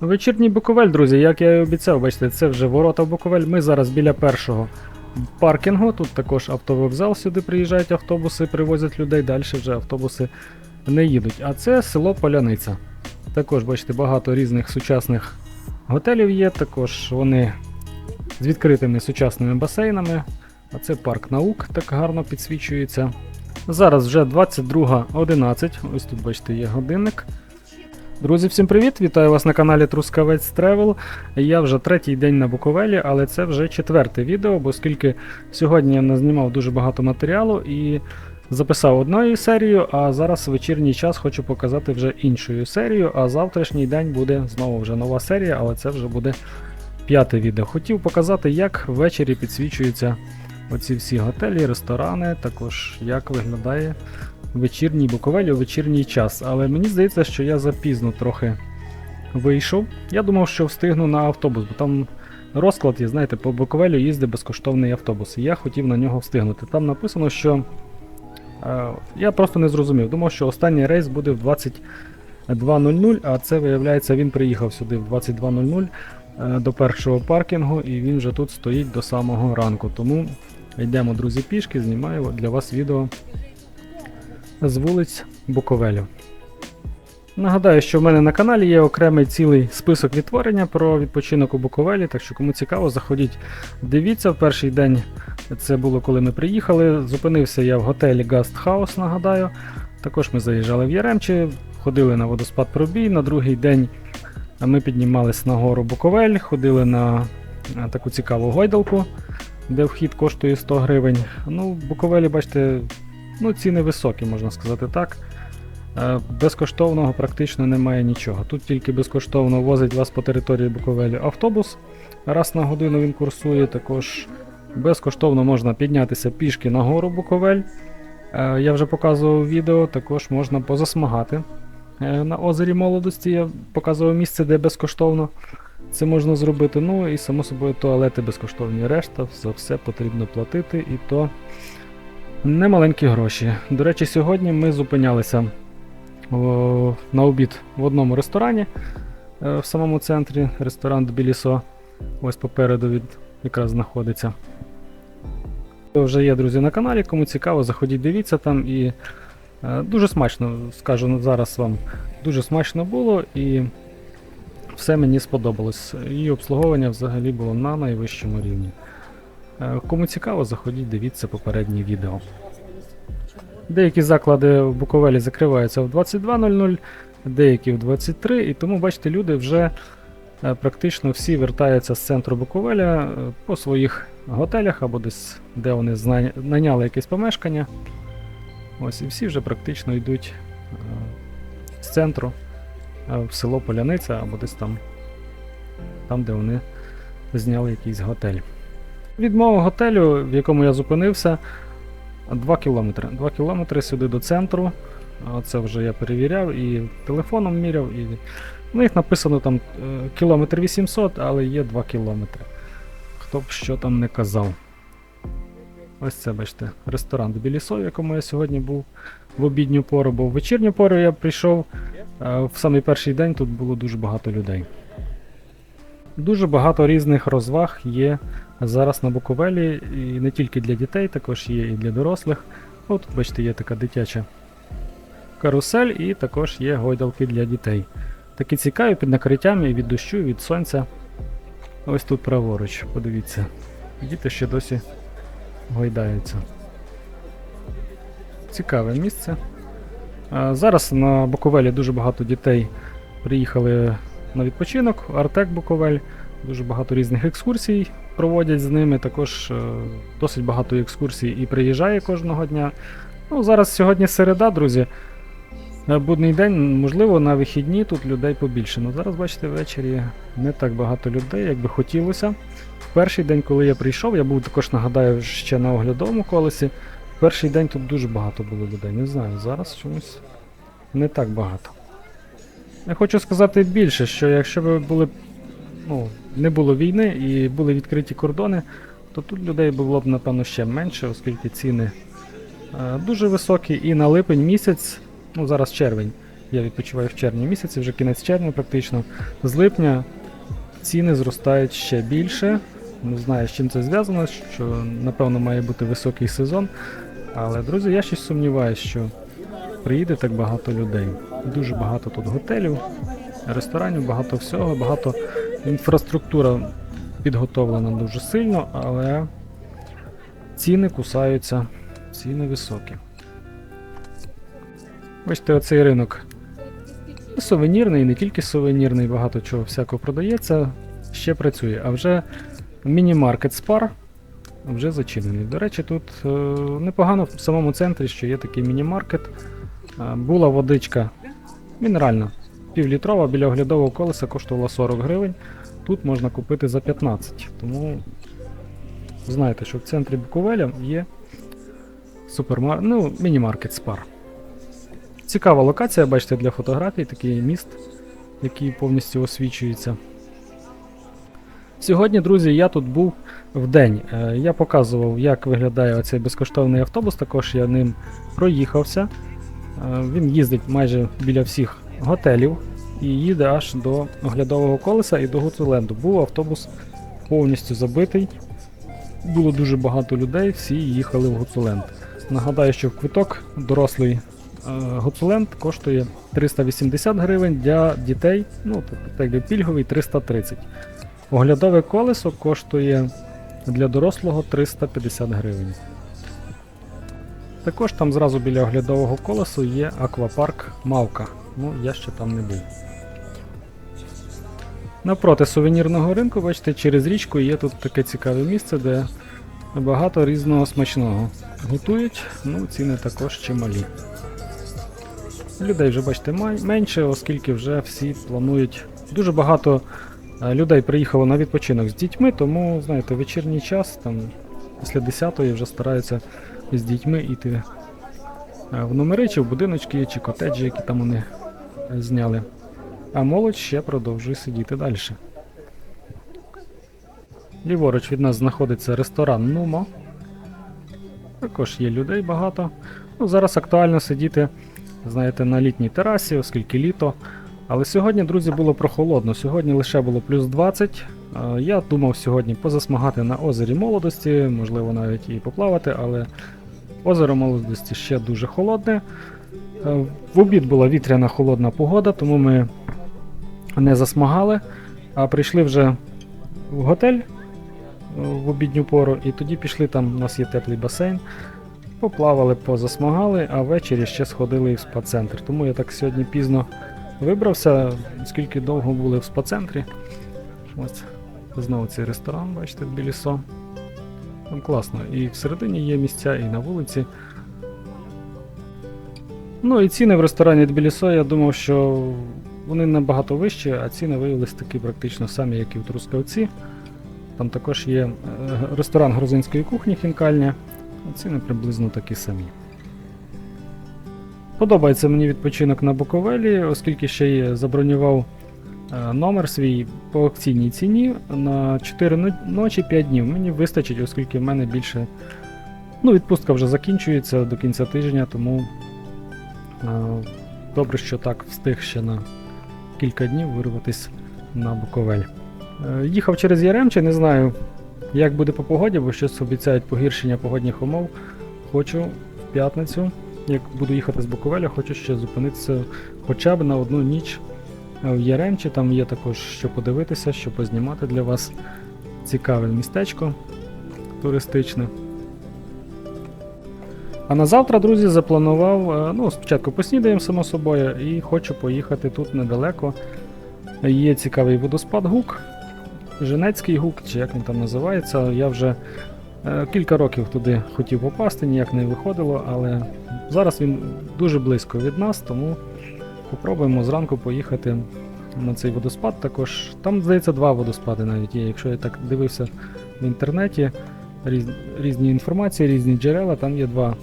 Вечірній Буковель, друзі, як я і обіцяв, бачите, це вже ворота в Буковель. Ми зараз біля першого паркінгу. Тут також автовокзал, сюди приїжджають автобуси, привозять людей, далі вже автобуси не їдуть. А це село Поляниця. Також, бачите, багато різних сучасних готелів є, також вони з відкритими сучасними басейнами. А це парк наук так гарно підсвічується. Зараз вже 22.11. Ось тут, бачите, є годинник. Друзі, всім привіт! Вітаю вас на каналі Трускавець Тревел. Я вже третій день на Буковелі, але це вже четверте відео, бо оскільки сьогодні я назнімав дуже багато матеріалу і записав одною серією, а зараз в вечірній час хочу показати вже іншою серією, а завтрашній день буде знову вже нова серія, але це вже буде п'яте відео. Хотів показати, як ввечері підсвічуються оці всі готелі, ресторани, також як виглядає вечірній Буковелі у вечірній час. Але мені здається, що я запізно трохи вийшов. Я думав, що встигну на автобус, бо там розклад є, знаєте, по Буковелю їздить безкоштовний автобус. І я хотів на нього встигнути. Там написано, що е, я просто не зрозумів. Думав, що останній рейс буде в 22.00, а це виявляється, він приїхав сюди в 22.00 е, до першого паркінгу, і він вже тут стоїть до самого ранку. Тому йдемо, друзі, пішки, знімаю для вас відео з вулиць Буковелю. Нагадаю, що в мене на каналі є окремий цілий список відтворення про відпочинок у Буковелі, так що кому цікаво, заходіть, дивіться. В перший день це було коли ми приїхали. Зупинився я в готелі House, нагадаю. Також ми заїжджали в Яремче, ходили на водоспад Пробій. На другий день ми піднімались на гору Буковель, ходили на таку цікаву гойдалку, де вхід коштує 100 гривень. Ну, Буковелі, бачите, ну, ціни високі, можна сказати так. Е, Безкоштовного практично немає нічого. Тут тільки безкоштовно возить вас по території Буковелю автобус. Раз на годину він курсує. Також безкоштовно можна піднятися пішки на гору Буковель. Е, Я вже показував відео, також можна позасмагати. Е, На озері молодості я показував місце, де безкоштовно це можна зробити. Ну і само собою туалети безкоштовні. Решта за все потрібно платити, і то немаленькі гроші. До речі, сьогодні ми зупинялися о, на обід в одному ресторані е, в самому центрі, ресторан Тбілісо. Ось попереду від якраз знаходиться. Це вже є, друзі, на каналі. Кому цікаво, заходіть, дивіться там і е, дуже смачно, скажу зараз вам, дуже смачно було і все мені сподобалось. І обслуговування взагалі було на найвищому рівні. Е, Кому цікаво, заходіть, дивіться попередні відео. Деякі заклади в Буковелі закриваються в 22.00, деякі в 23, і тому, бачите, люди вже е, практично всі вертаються з центру Буковеля е, по своїх готелях або десь, де вони найняли якесь помешкання. Ось і всі вже практично йдуть з центру в село Поляниця або десь там, там, де вони зняли якийсь готель. Від мого готелю, в якому я зупинився, 2 кілометри. 2 кілометри сюди до центру. Це вже я перевіряв і телефоном міряв. І... Ну, їх написано там е, кілометр 800, але є 2 кілометри. Хто б що там не казав. Ось це, бачите, ресторан Білісо, в якому я сьогодні був в обідню пору, бо в вечірню пору я прийшов. В самий перший день тут було дуже багато людей. Дуже багато різних розваг є зараз на Буковелі, і не тільки для дітей, також є і для дорослих. От, бачите, є така дитяча карусель, і також є гойдалки для дітей. Такі цікаві під накриттям і від дощу, і від сонця. Ось тут праворуч, подивіться. Діти ще досі гойдаються. Цікаве місце. Зараз на Буковелі дуже багато дітей приїхали на відпочинок, Артек Буковель. Дуже багато різних екскурсій проводять з ними. Також е, досить багато екскурсій і приїжджає кожного дня. Ну, зараз сьогодні середа, друзі. Е, Будний день, можливо, на вихідні тут людей побільше. Ну зараз, бачите, ввечері не так багато людей, як би хотілося. В перший день, коли я прийшов, я був також, нагадаю, ще на оглядовому колесі. Перший день тут дуже багато було людей. Не знаю, зараз чомусь не так багато. Я хочу сказати більше, що якщо б були, ну, не було війни і були відкриті кордони, то тут людей було б, напевно, ще менше, оскільки ціни е, дуже високі. І на липень місяць, ну зараз червень, Я відпочиваю в червні місяці, вже кінець червня практично. З липня ціни зростають ще більше. Не знаю, з чим це зв'язано, що напевно має бути високий сезон. Але, друзі, я щось сумніваюся, що приїде так багато людей. Дуже багато тут готелів, ресторанів, багато всього, багато інфраструктура підготовлена дуже сильно, але ціни кусаються, ціни високі. Бачите, оцей ринок сувенірний, не тільки сувенірний, багато чого всякого продається, ще працює. А вже міні-маркет Спар вже зачинений. До речі, тут е, непогано в самому центрі, що є такий міні-маркет. Е, була водичка мінеральна, півлітрова, біля оглядового колеса коштувала 40 гривень. Тут можна купити за 15. Тому знаєте, що в центрі Буковеля є супермар... ну, міні-маркет Спар. Цікава локація, бачите, для фотографій, такий міст, який повністю освічується. Сьогодні, друзі, я тут був в день. Е, Я показував, як виглядає оцей безкоштовний автобус, також я ним проїхався. Е, Він їздить майже біля всіх готелів і їде аж до оглядового колеса і до Гуцуленду. Був автобус повністю забитий. Було дуже багато людей, всі їхали в Гуцуленд. Нагадаю, що квиток дорослий е, Гуцуленд коштує 380 гривень для дітей, ну тобто пільговий 330. Оглядове колесо коштує для дорослого 350 гривень. Також там зразу біля оглядового колесу є аквапарк Мавка. Ну, я ще там не був. Напроти сувенірного ринку, бачите, через річку є тут таке цікаве місце, де багато різного смачного. Готують, ну ціни також чималі. Людей вже, бачите, менше, оскільки вже всі планують. Дуже багато е, людей приїхало на відпочинок з дітьми, тому, знаєте, вечірній час, там після 10-ї вже стараються з дітьми йти е, в номери, чи в будиночки, чи котеджі, які там вони е, зняли. А молодь ще продовжує сидіти далі. Ліворуч від нас знаходиться ресторан Нумо. Також є людей багато. Ну, зараз актуально сидіти, знаєте, на літній терасі, оскільки літо. Але сьогодні, друзі, було прохолодно. Сьогодні лише було плюс 20. Е, Я думав сьогодні позасмагати на озері молодості, можливо, навіть і поплавати, але озеро молодості ще дуже холодне. Е, В обід була вітряна холодна погода, тому ми не засмагали, а прийшли вже в готель е, в обідню пору, і тоді пішли там, у нас є теплий басейн. Поплавали, позасмагали, а ввечері ще сходили в спа-центр. Тому я так сьогодні пізно вибрався, оскільки довго були в спа-центрі. Ось знову цей ресторан, бачите, Білісо. Там класно. І всередині є місця, і на вулиці. Ну і ціни в ресторані Тбілісо, я думав, що вони набагато вищі, а ціни виявилися такі практично самі, як і в Трускавці. Там також є е, ресторан грузинської кухні хінкальня, ціни приблизно такі самі. Подобається мені відпочинок на Буковелі, оскільки ще й забронював е, номер свій по акційній ціні на 4 ночі 5 днів. Мені вистачить, оскільки в мене більше. Ну, відпустка вже закінчується до кінця тижня, тому добре, що так встиг ще на кілька днів вирватися на Буковель. Е, Їхав через Яремче, не знаю, як буде по погоді, бо щось обіцяють погіршення погодних умов. Хочу в п'ятницю, як буду їхати з Буковеля, хочу ще зупинитися хоча б на одну ніч е, в Яремчі. Там є також що подивитися, що познімати для вас. Цікаве містечко туристичне. А на завтра, друзі, запланував. е, Ну, спочатку поснідаємо, само собою, і хочу поїхати тут недалеко. Є цікавий водоспад Гук. Женецький гук, чи як він там називається. Я вже е, кілька років туди хотів попасти, ніяк не виходило, але зараз він дуже близько від нас, тому попробуємо зранку поїхати на цей водоспад. Також там, здається, два водоспади навіть є. Якщо я так дивився в інтернеті, різ, різні інформації, різні джерела, там є два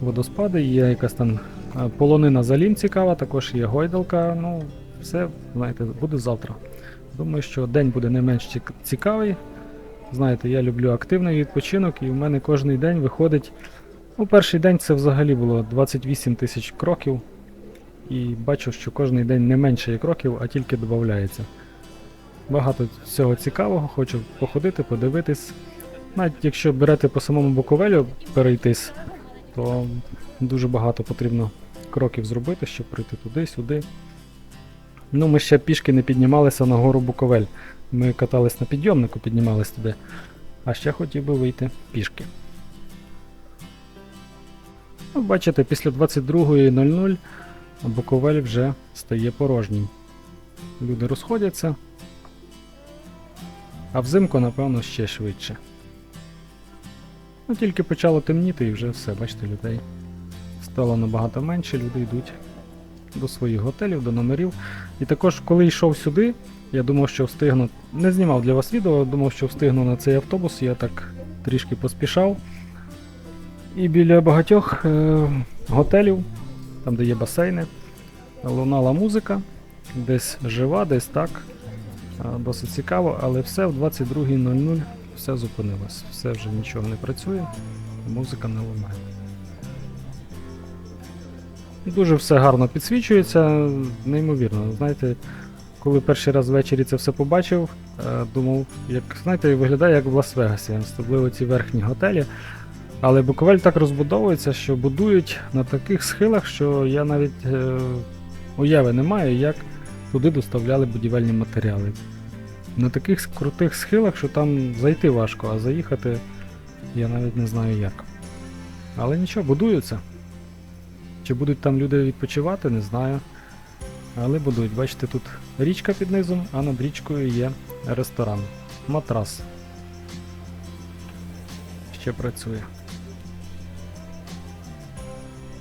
водоспади, є якась там е, полонина залім цікава, також є гойдалка. Ну, все, знаєте, буде завтра. Думаю, що день буде не менш цікавий. Знаєте, я люблю активний відпочинок, і в мене кожен день виходить. Ну, перший день це взагалі було 28 тисяч кроків. і бачу, що кожен день не менше є кроків, а тільки додається. Багато всього цікавого, хочу походити, подивитись. Навіть якщо берете по самому Буковелю перейтись, то дуже багато потрібно кроків зробити, щоб прийти туди, сюди. Ну, ми ще пішки не піднімалися на гору Буковель. Ми катались на підйомнику, піднімались туди. А ще хотів би вийти пішки. Ну, бачите, після 22.00 Буковель вже стає порожнім. Люди розходяться. А взимку, напевно, ще швидше. Ну, тільки почало темніти і вже все, бачите, людей стало набагато менше, люди йдуть до своїх готелів, до номерів. І також, коли йшов сюди, я думав, що встигну. Не знімав для вас відео, думав, що встигну на цей автобус, я так трішки поспішав. І біля багатьох е- готелів, там де є басейни, лунала музика, десь жива, десь так. Е, Досить цікаво, але все в 22.00 все зупинилось. Все вже нічого не працює, музика не лунає. Дуже все гарно підсвічується, неймовірно. Знаєте, коли перший раз ввечері це все побачив, е, думав, як знаєте, виглядає як в Лас-Вегасі, особливо ці верхні готелі. Але Буковель так розбудовується, що будують на таких схилах, що я навіть е, уяви не маю, як туди доставляли будівельні матеріали. На таких крутих схилах, що там зайти важко, а заїхати я навіть не знаю як. Але нічого, будуються. Чи будуть там люди відпочивати, не знаю. Але будуть. Бачите, тут річка під низом, а над річкою є ресторан. Матрас. Ще працює.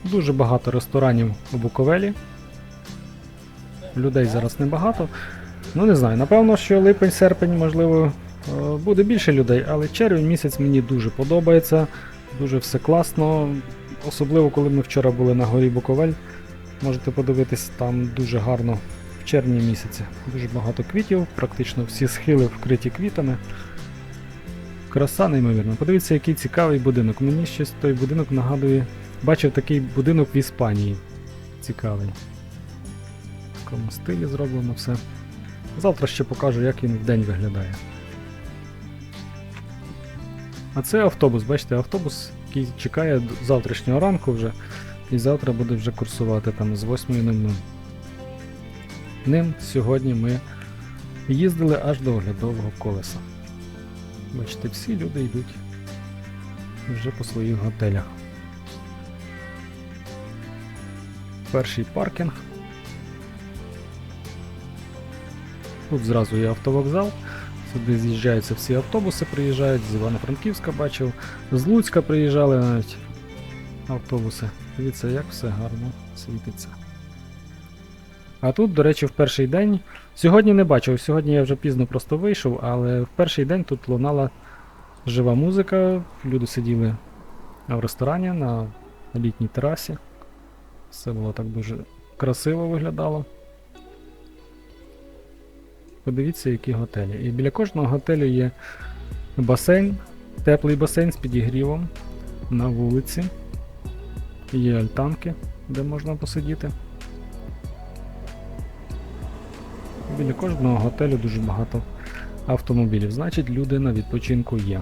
Дуже багато ресторанів у Буковелі. Людей зараз небагато. Ну не знаю, напевно, що липень-серпень, можливо, е, буде більше людей, але червень місяць мені дуже подобається. Дуже все класно. Особливо, коли ми вчора були на горі Буковель. Можете подивитись, там дуже гарно в червні місяці. Дуже багато квітів, практично всі схили вкриті квітами. Краса неймовірна. Подивіться, який цікавий будинок. Мені щось той будинок нагадує. Бачив такий будинок в Іспанії. Цікавий. В такому стилі зроблено все. Завтра ще покажу, як він в день виглядає. А це автобус, бачите, автобус, який чекає завтрашнього ранку вже, і завтра буде вже курсувати там з 8.00. Ним сьогодні ми їздили аж до оглядового колеса. Бачите, всі люди йдуть вже по своїх готелях. Перший паркінг. Тут зразу є автовокзал. Сюди з'їжджаються всі автобуси, приїжджають, з Івано-Франківська бачив, з Луцька приїжджали навіть автобуси. Дивіться, як все гарно світиться. А тут, до речі, в перший день. Сьогодні не бачив, сьогодні я вже пізно просто вийшов, але в перший день тут лунала жива музика. Люди сиділи в ресторані на літній терасі. Все було так дуже красиво виглядало. Подивіться, які готелі. І біля кожного готелю є басейн, теплий басейн з підігрівом на вулиці. Є альтанки, де можна посидіти. Біля кожного готелю дуже багато автомобілів. Значить, люди на відпочинку є.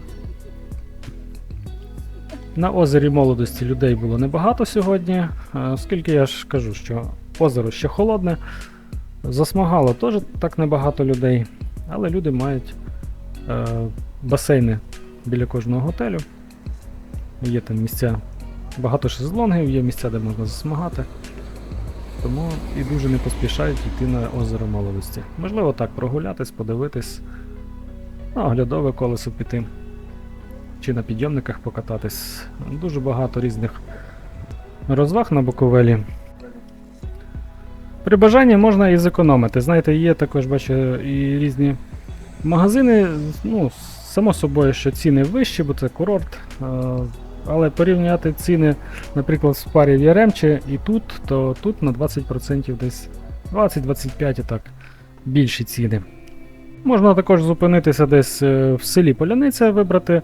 На озері молодості людей було небагато сьогодні, е, оскільки я ж кажу, що озеро ще холодне. Засмагало теж так небагато людей, але люди мають е, басейни біля кожного готелю. Є там місця, багато шезлонгів, є місця, де можна засмагати. Тому і дуже не поспішають йти на озеро молодості. Можливо, так прогулятись, подивитись, на оглядове колесо піти. Чи на підйомниках покататись. Дуже багато різних розваг на Буковелі. При бажанні можна і зекономити. Знаєте, є також, бачу, і різні магазини. Ну, само собою, що ціни вищі, бо це курорт. Але порівняти ціни, наприклад, в парі в Яремче і тут, то тут на 20% десь 20-25 і так більші ціни. Можна також зупинитися десь е, в селі Поляниця вибрати.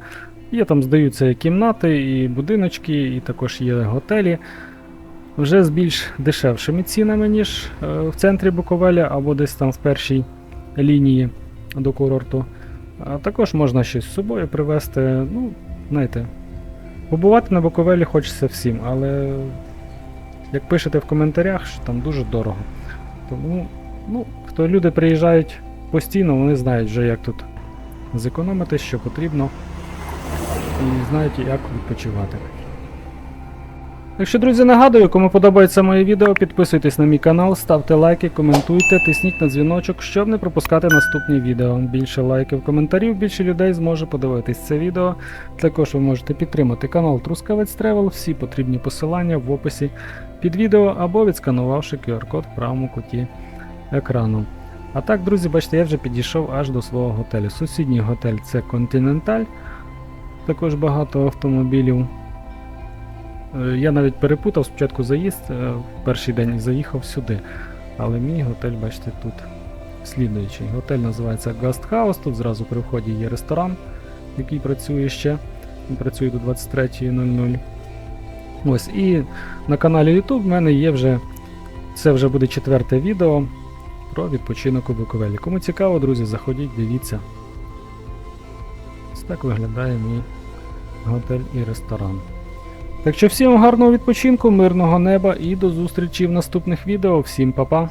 Є там, здаються, кімнати, і будиночки, і також є готелі. Вже з більш дешевшими цінами, ніж е, в центрі Буковеля або десь там в першій лінії до курорту. А також можна щось з собою привезти. Ну, знаєте, побувати на Буковелі хочеться всім, але як пишете в коментарях, що там дуже дорого. Тому, ну, хто люди приїжджають постійно, вони знають вже, як тут зекономити, що потрібно, і знають, як відпочивати. Так що, друзі, нагадую, кому подобається моє відео, підписуйтесь на мій канал, ставте лайки, коментуйте, тисніть на дзвіночок, щоб не пропускати наступні відео. Більше лайків, коментарів, більше людей зможе подивитись це відео. Також ви можете підтримати канал Трускавець Тревел, всі потрібні посилання в описі під відео або відсканувавши QR-код в правому куті екрану. А так, друзі, бачите, я вже підійшов аж до свого готелю. Сусідній готель це Continental, також багато автомобілів. Е, Я навіть перепутав спочатку заїзд е, в перший день заїхав сюди. Але мій готель, бачите, тут слідуючий. Готель називається House. Тут зразу при вході є ресторан, який працює ще. Він працює до 23.00. Ось, і на каналі YouTube в мене є вже. Це вже буде четверте відео про відпочинок у Буковелі. Кому цікаво, друзі, заходіть, дивіться. Ось так виглядає мій готель і ресторан. Так що всім гарного відпочинку, мирного неба і до зустрічі в наступних відео. Всім па-па!